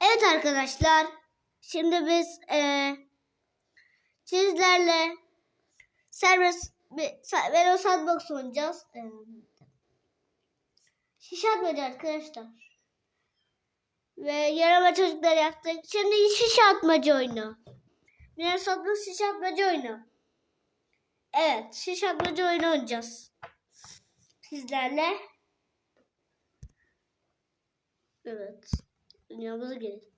Evet arkadaşlar. Şimdi biz eee sizlerle serbest Velo Sandbox oynayacağız. Eee, Şiş atmaca arkadaşlar. Ve yarama çocuklar yaptık. Şimdi şiş atmaca oyunu. Velo Sandbox şiş atmaca oyunu. Evet şiş atmaca oyunu oynayacağız. Sizlerle. Evet. Dünyamıza gelin.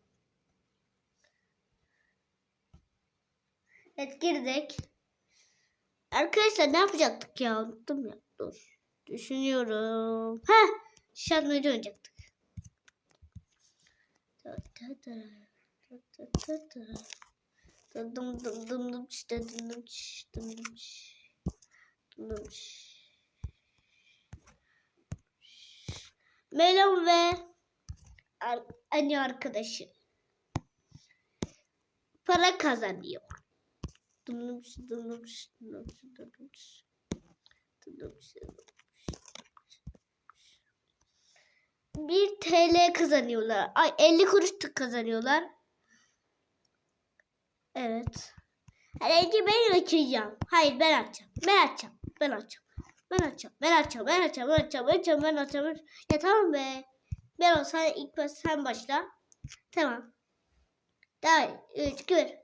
Evet girdik. Arkadaşlar ne yapacaktık ya? Unuttum ya. Dur. Düşünüyorum. Ha, şarkıcı oynayacaktık. Ta ta ta. Ta ta ta ta. Dım dım dım dım dım çı, dım dım dım dım dım. Dım. Melon ve anne arkadaşı para kazanıyor. Dımdımış, dımdımış, dımdımış, dımdımış. Dımdımış, dımdımış. Bir TL kazanıyorlar. Ay 50 kuruş kazanıyorlar. Evet. Herhalde ben açacağım. Hayır ben açacağım. Ben açacağım. Ben açacağım. Ben açacağım. Ben açacağım. Ben açacağım. Ben açacağım. Ben açacağım. Ben açacağım. Ya tamam be. Ben o sen ilk baş sen başla. Tamam. Daha 3 2 1.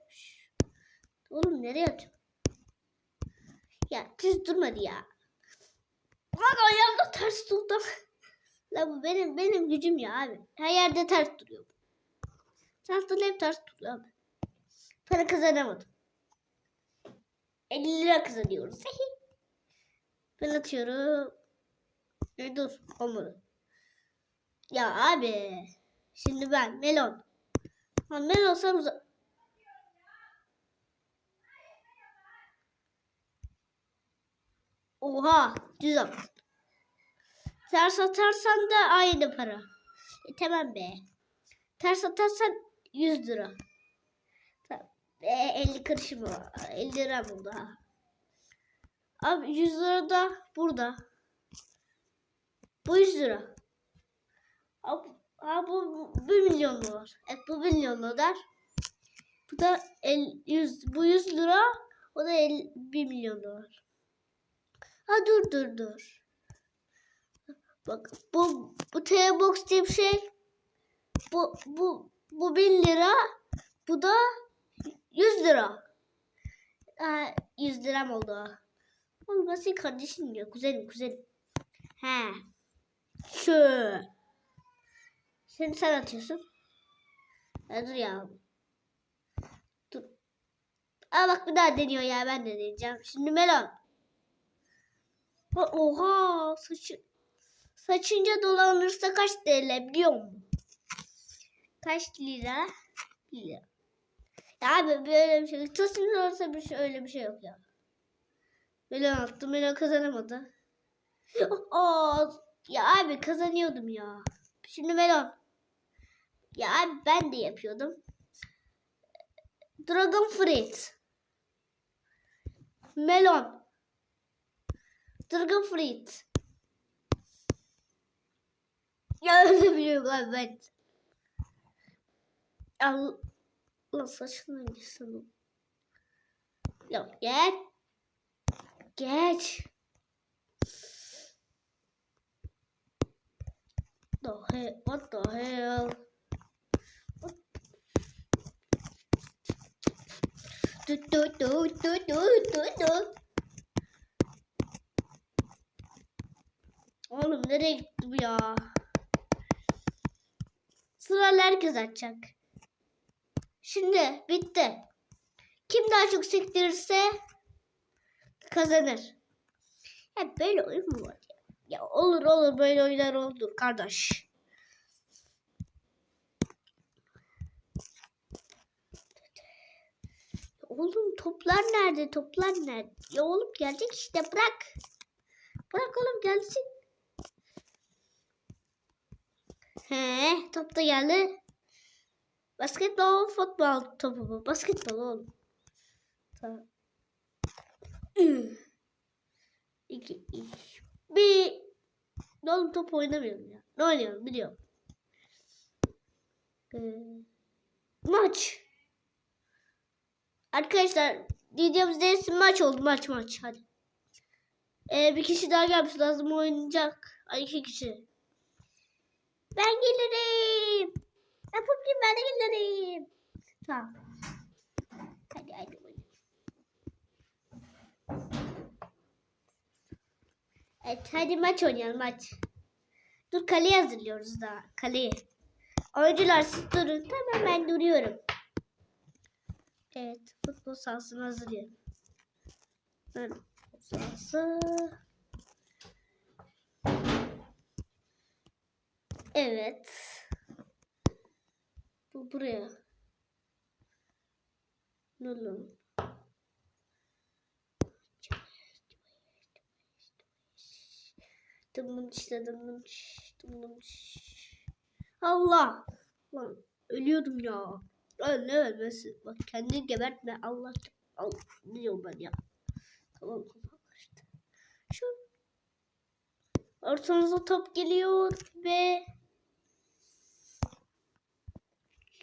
Oğlum nereye atıyorsun? Ya düz durmadı ya. Bak ayağımda ters durdum. La bu benim benim gücüm ya abi. Her yerde ters duruyor. Duruyor hep ters duruyor abi. Para kazanamadım. 50 lira kazanıyoruz. ben atıyorum. E, dur olmadı. Ya abi. Şimdi ben melon. Ha, melon sen uza- Oha düz at. Ters atarsan da aynı para. E, tamam be. Ters atarsan 100 lira. E, 50 kuruşum var. 50 lira ha. Abi 100 lira da burada. Bu 100 lira. Abi, abi bu 1 milyon dolar. Evet bu 1 milyon dolar. Bu da el, 100, bu 100 lira. O da 50, 1 milyon dolar. Ha dur dur dur. Bak bu bu T-Box diye bir şey. Bu bu bu 1000 lira. Bu da 100 lira. Ha, 100 liram oldu. Oğlum nasıl kardeşim ya? Kuzenim kuzenim. He. Şu. Şimdi sen atıyorsun. Ha, dur ya. Dur. Aa bak bir daha deniyor ya ben de deneyeceğim. Şimdi melon. Ha, Oha saçı. Saçınca dolanırsa kaç TL biliyor musun? Kaç lira? Lira. Ya abi böyle bir şey. Saçınca olsa bir şey öyle bir şey yok ya. Melon attı. Melon kazanamadı. Aa, ya abi kazanıyordum ya. Şimdi melon. Ya ben de yapıyordum. Dragon Fruit. Melon. Dragon Fruit. Ya öyle biliyorum abi ben. Allah saçını gitsin. Yok geç. Geç. The hell? What the hell? Du du du du du du du. Oğlum nereye gitti bu ya? Sıralar herkes açacak. Şimdi bitti. Kim daha çok sektirirse kazanır. Ya böyle oyun mu var ya? Ya olur olur böyle oyunlar olur kardeş. Oğlum toplar nerede? Toplar nerede? Ya oğlum gelecek işte bırak. Bırak oğlum gelsin. He, top da geldi. Basketbol, futbol topu bu. Basketbol oğlum. Tamam. İki, iki, bir. Ne oğlum top oynamıyorum ya. Ne oynuyorum biliyorum. Ee, maç. Arkadaşlar videomuz neresi maç oldu maç maç hadi. Ee, bir kişi daha gelmiş lazım oynayacak. Ay iki kişi. Ben gelirim. Yapayım ben de gelirim. Tamam. Hadi hadi. Evet hadi maç oynayalım maç. Dur kaleyi hazırlıyoruz daha. Kaleyi. Oyuncular siz durun. Tamam ben duruyorum. Evet futbol sahasını hazırlayalım. Ben sahası. Evet. Bu buraya. Nulum. Dım işte dım dım Allah. Lan ölüyordum ya. Lan ne ölmesi? Bak kendini gebertme Allah. Allah ne diyorum ben ya. Tamam kafam karıştı. Şu ortanıza top geliyor ve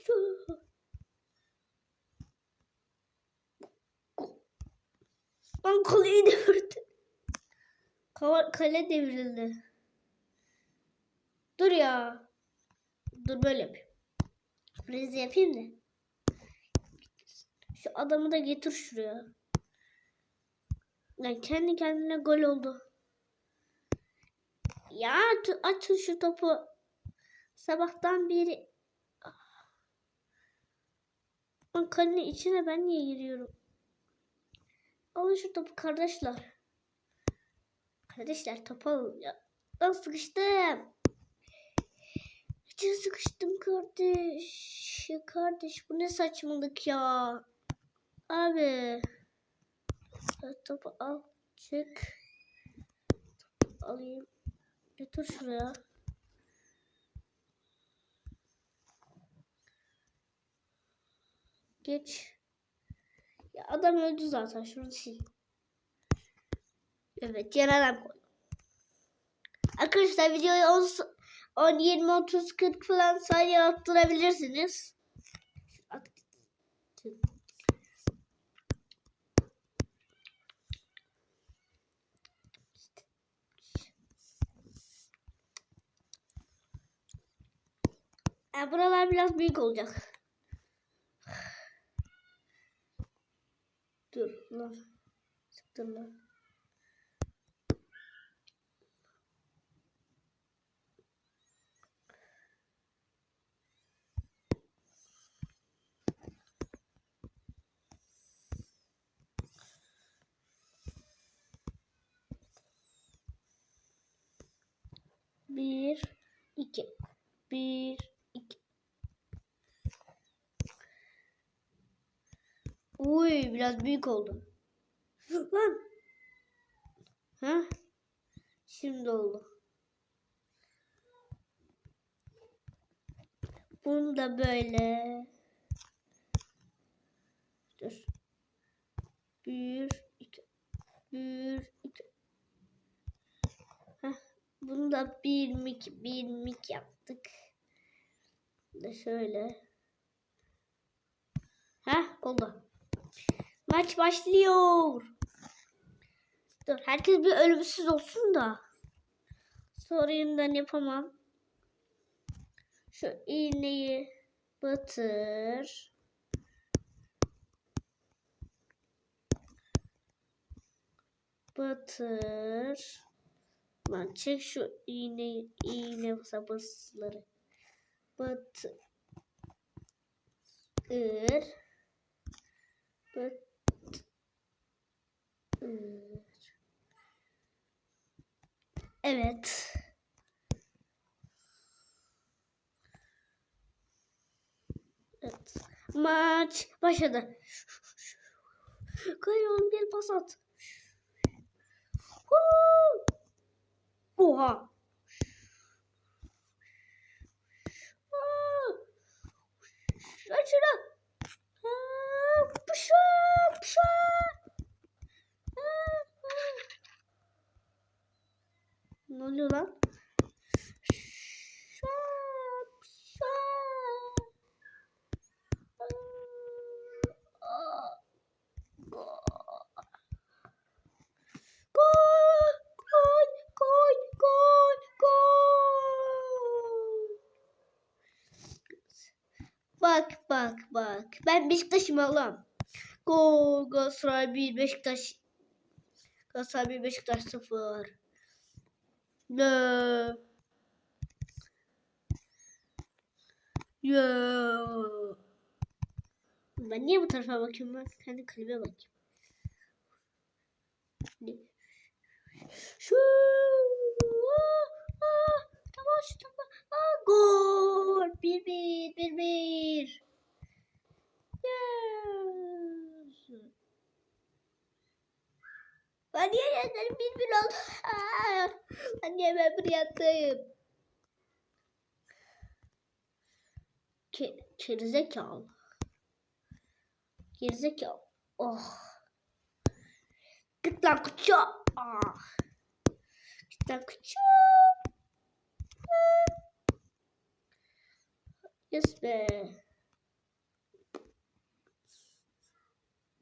şu Lan kaleyi devirdi. Kale, kale devrildi. Dur ya. Dur böyle yapayım. Rezi yapayım da. Şu adamı da getir şuraya. Lan kendi kendine gol oldu. Ya at- atın şu topu. Sabahtan beri. Lan kalenin içine ben niye giriyorum? Alın şu topu kardeşler. Kardeşler topu alın ya. Ben sıkıştım. İçine sıkıştım kardeş. Kardeş bu ne saçmalık ya. Abi. Topu al. Çık. Topu alayım. Götür şuraya. Geç. Ya adam öldü zaten. Şunu sil. Evet yer adam koy. Arkadaşlar videoyu 10, 10 20 30 40 falan saniye attırabilirsiniz. At- Ya buralar biraz büyük olacak. Dur lan. Sıktır lan. Bir, iki. Bir, iki. Uy biraz büyük oldu. Lan. Ha? Şimdi oldu. Bunu da böyle. Dur. Bir, iki. Bir, iki. Heh. Bunu da bir mik, bir mik yaptık. Da şöyle. Heh oldu. Maç başlıyor. Dur herkes bir ölümsüz olsun da. Sonra yeniden yapamam. Şu iğneyi batır. Batır. Lan çek şu iğneyi, iğne sabırsızları. Batır. Batır. Evet. Evet. Maç başladı. Kayon bir pas at. Oha. Aa! Şuna şuna. Aa, Pışa, pışa. Aa, aa. Ne oluyor lan? Şa, şa. Bak bak bak. Ben Beşiktaş'ım oğlum. Gol Galatasaray 1 Beşiktaş. Galatasaray 1 Beşiktaş 0. Ne? Ya. Ben niye bu tarafa bakıyorum ben? Kendi kaleme bakayım. Şu. Aa, tamam şu tamam. Aa, gol. 1-1 1-1. Ben niye yendim? 1-1 oldu. Aa, ben niye ben buraya attım? Ke gerizekalı. Gerizekalı. Oh. Git lan kuçu. Ah. Git lan kuçu. Yes be.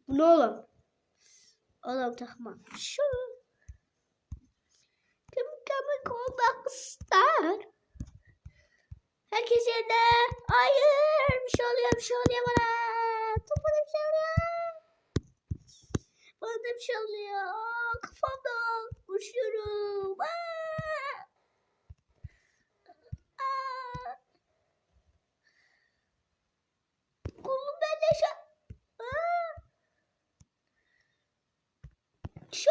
Bu ne oğlum? Oğlum takma. Şu. Kim komik olmak ister? Herkes yerine. Hayır. Bir şey oluyor. Bir şey oluyor bana. Topada bir şey oluyor. Bana da bir şey oluyor. Kafamda uçuyorum. Aa. Kolum bende şu. Aa. Şu.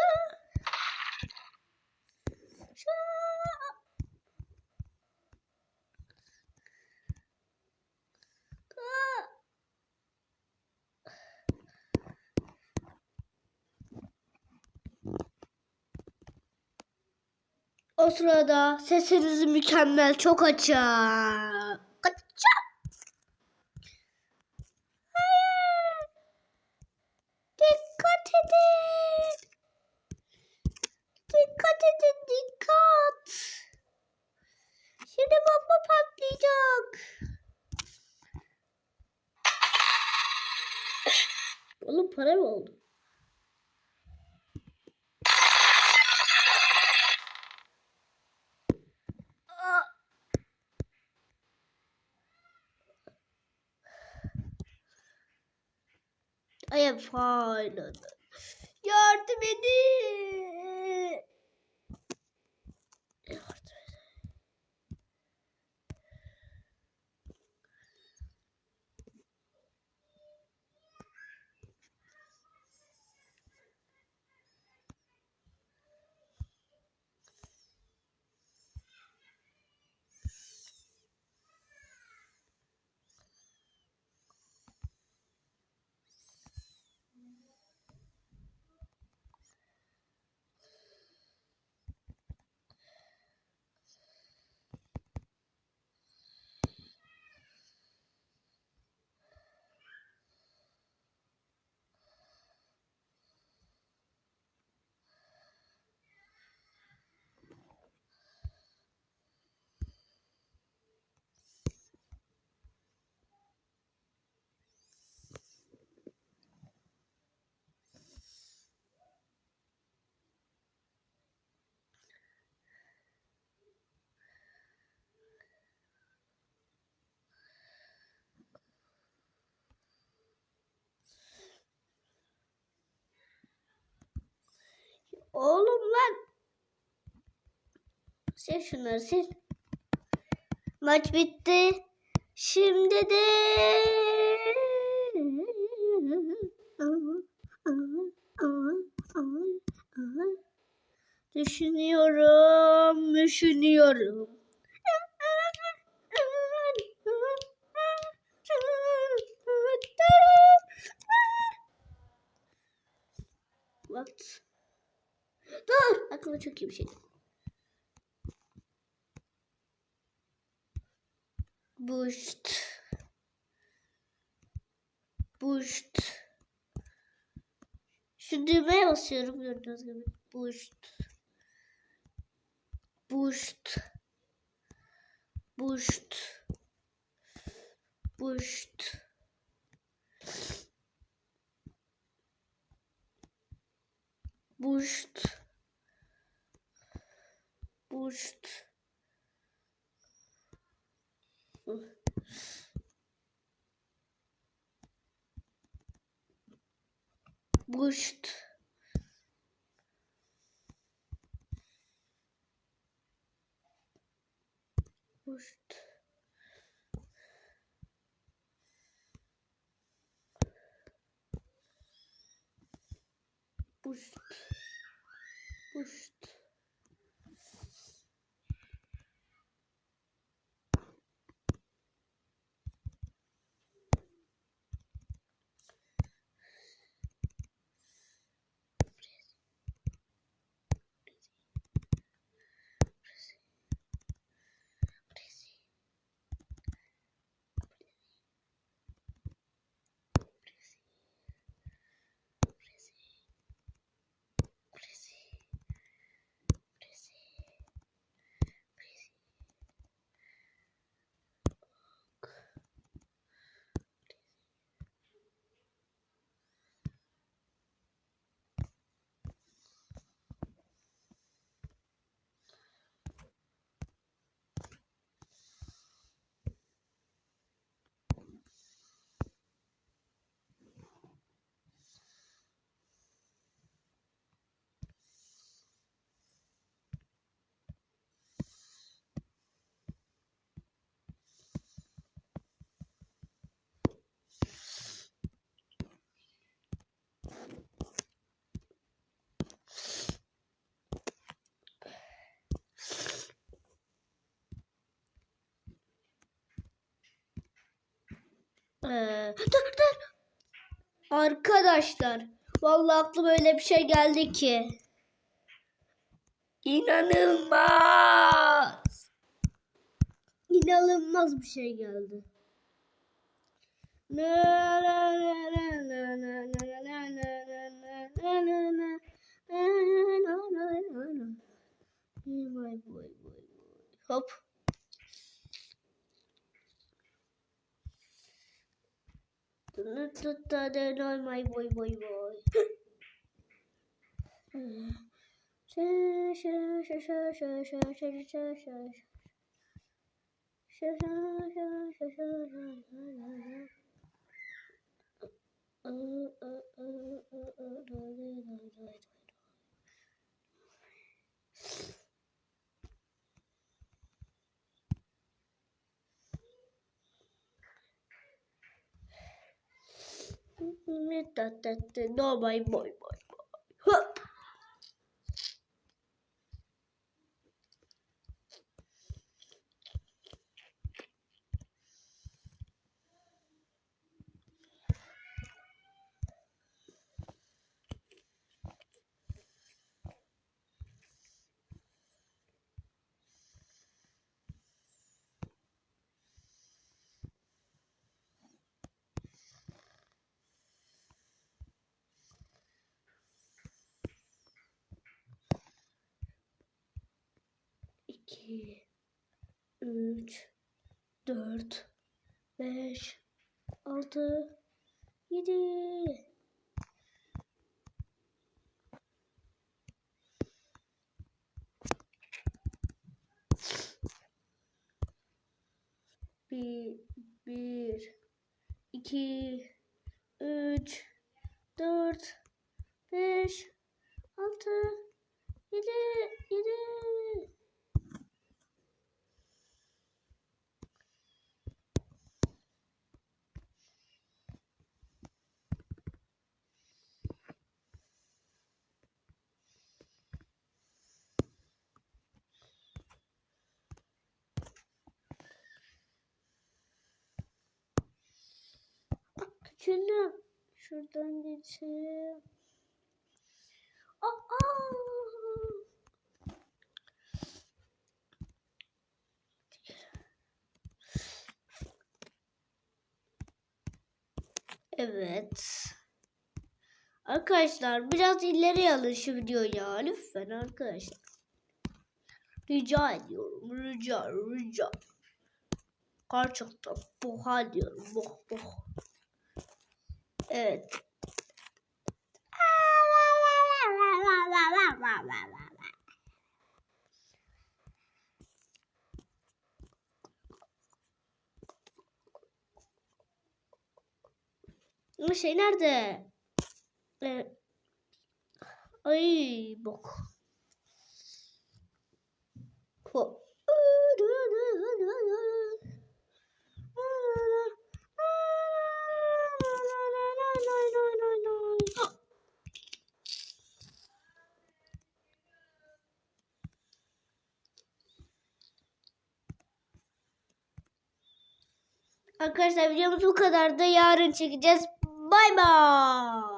Şu. Aa. O sırada sesiniz mükemmel, çok açık. Kaçak. Hayır. Dikkat edin. Dikkat edin, dikkat. Şimdi bomba patlayacak. Oğlum para mı oldu? Aa. Fine. Yardım edin. Yardım edin. Oğlum lan. Sil şunları sil. Maç bitti. Şimdi de düşünüyorum, düşünüyorum. What? Dur. Aklıma çok iyi bir şey. Boost. Boost. Şu düğmeye basıyorum gördüğünüz gibi. Boost. Boost. Boost. Boost. Boost. Boost. Boost. Boost. Boost. Boost. Dur dur. Arkadaşlar, vallahi aklıma öyle bir şey geldi ki. İnanılmaz. İnanılmaz bir şey geldi. Na Then on my boy, boy, boy. Uh, uh, uh, Mitt att det är bye bye bye bye. Hup! 2 3 4 5 6 7 1 1 2 Küçüldüm. Şuradan geçeyim. Aa! Evet. Arkadaşlar biraz ileri alın şu videoyu ya. Lütfen arkadaşlar. Rica ediyorum. Rica, rica. Gerçekten boha diyorum. Boh boh. Evet. Bu şey nerede? Ee, Ay bok. Arkadaşlar videomuz bu kadar da yarın çekeceğiz. Bay bay.